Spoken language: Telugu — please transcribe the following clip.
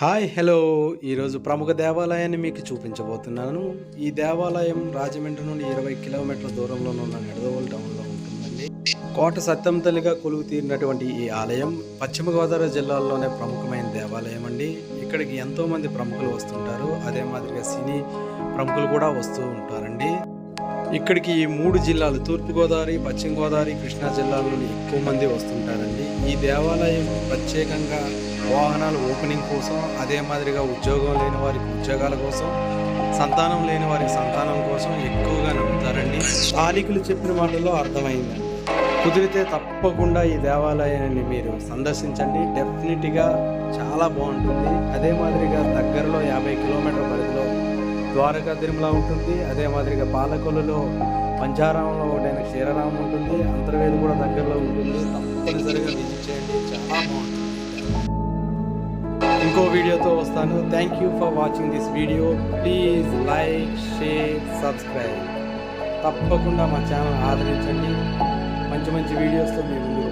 Hi hello. ఈరోజు ప్రముఖ దేవాలయాన్ని మీకు చూపించబోతున్నాను. ఈ దేవాలయం రాజమండ్రి నుండి ఇరవై కిలోమీటర్ల దూరంలో ఉన్న నిడదవోలు టౌన్లో ఉంటుందండి. కోట సత్యం తల్లిగా కొలువు తీరినటువంటి ఈ ఆలయం పశ్చిమ గోదావరి జిల్లాలోనే ప్రముఖమైన దేవాలయం అండి. ఇక్కడికి ఎంతో మంది ప్రముఖులు వస్తుంటారు. అదే మాదిరిగా సినీ ప్రముఖులు కూడా వస్తూ ఉంటారండి. ఇక్కడికి ఈ మూడు జిల్లాలు తూర్పుగోదావరి పశ్చిమ గోదావరి కృష్ణా జిల్లాలోని ఎక్కువ మంది వస్తుంటారండి. ఈ దేవాలయం ప్రత్యేకంగా వాహనాల ఓపెనింగ్ కోసం అదే మాదిరిగా ఉద్యోగం లేని వారికి ఉద్యోగాల కోసం సంతానం లేని వారికి సంతానం కోసం ఎక్కువగా నమ్ముతారండి. స్థానికులు చెప్పిన మాటల్లో అర్థమైందండి. కుదిరితే తప్పకుండా ఈ దేవాలయాన్ని మీరు సందర్శించండి. డెఫినెట్గా చాలా బాగుంటుంది. అదే మాదిరిగా దగ్గర ద్వారకా తిరుమల ఉంటుంది. అదే మాదిరిగా పాలకొల్లులో పంచారామంలో ఒకటైన క్షీరరామం ఉంటుంది. అంతర్వేది కూడా దగ్గరలో ఉంటుంది. తప్పనిసరిగా విజిట్ చేయండి. చాలా బాగుంటుంది. ఇంకో వీడియోతో వస్తాను. Thank you for watching this video please like share subscribe తప్పకుండా మా ఛానల్ ఆదరించండి. మంచి మంచి వీడియోస్తో మీ ముందుకు